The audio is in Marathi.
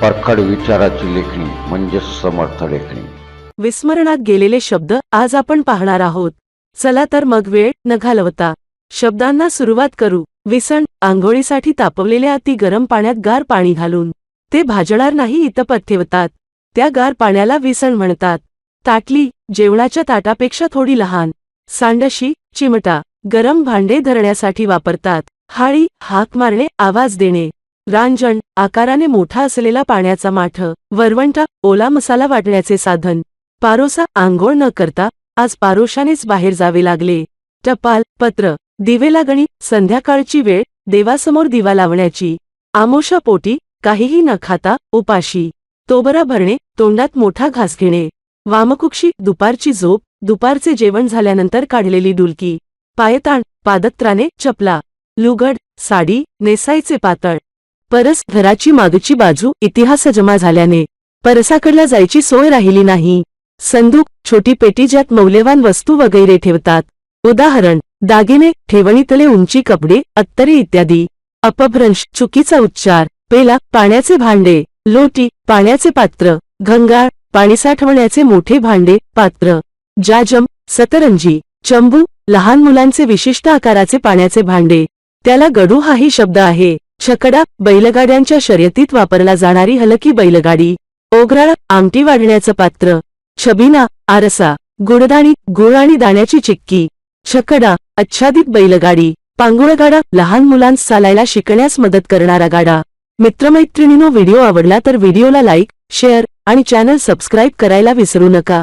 परखड विचाराची लेखणी म्हणजे समर्थ लेखणी. विस्मरणात गेलेले शब्द आज आपण पाहणार आहोत. चला तर मग वेळ न घालवता शब्दांना सुरुवात करू. विसण आंघोळीसाठी तापवलेल्या अति गरम पाण्यात गार पाणी घालून. ते भाजणार नाही इतपत ठेवतात त्या गार पाण्याला विसण म्हणतात. ताटली जेवणाच्या ताटापेक्षा थोडी लहान. सांडशी चिमटा गरम भांडे धरण्यासाठी वापरतात. हाळी हाक मारणे आवाज देणे. रांजण आकाराने मोठा असलेला पाण्याचा माठ वरवंटा ओला मसाला वाटण्याचे साधन. पारोसा आंघोळ न करता आज पारोशानेच बाहेर जावे लागले. टपाल पत्र दिवे लागणी संध्याकाळची वेळ देवासमोर दिवा लावण्याची. आमोशा पोटी काहीही न खाता उपाशी. तोबरा भरणे तोंडात मोठा घास घेणे. वामकुक्षी दुपारची झोप दुपारचे जेवण झाल्यानंतर काढलेली डुलकी. पायताण पादत्राने चपला. लुगड साडी नेसायचे पातळ. परस घराची मागची बाजू इतिहास जमा झाल्याने परसाकडला जायची सोय राहिली नाही. संदूक छोटी पेटी ज्यात मौल्यवान वस्तू वगैरे ठेवतात. उदाहरण दागिने ठेवणीतले उंची कपडे अत्तरे इत्यादी. अपभ्रंश चुकीचा उच्चार. पेला पाण्याचे भांडे. लोटी पाण्याचे पात्र. घंगाळ पाणी साठवण्याचे मोठे भांडे पात्र. जाजम सतरंजी. चंबू लहान मुलांचे विशिष्ट आकाराचे पाण्याचे भांडे. त्याला गडू हाही शब्द आहे. छकडा बैलगाड्यांच्या शर्यतीत वापरला जाणारी हलकी बैलगाडी. ओघराळ आमटी वाढण्याचं पात्र. छबिना आरसा. गुडदाणी गुळ आणि दाण्याची चिक्की. छकडा आच्छादित बैलगाडी. पांगुळगाडा लहान मुलांस चालायला शिकण्यास मदत करणारा गाडा. मित्रमैत्रिणीनो व्हिडिओ आवडला तर व्हिडिओला लाईक शेअर आणि चॅनल सबस्क्राईब करायला विसरू नका.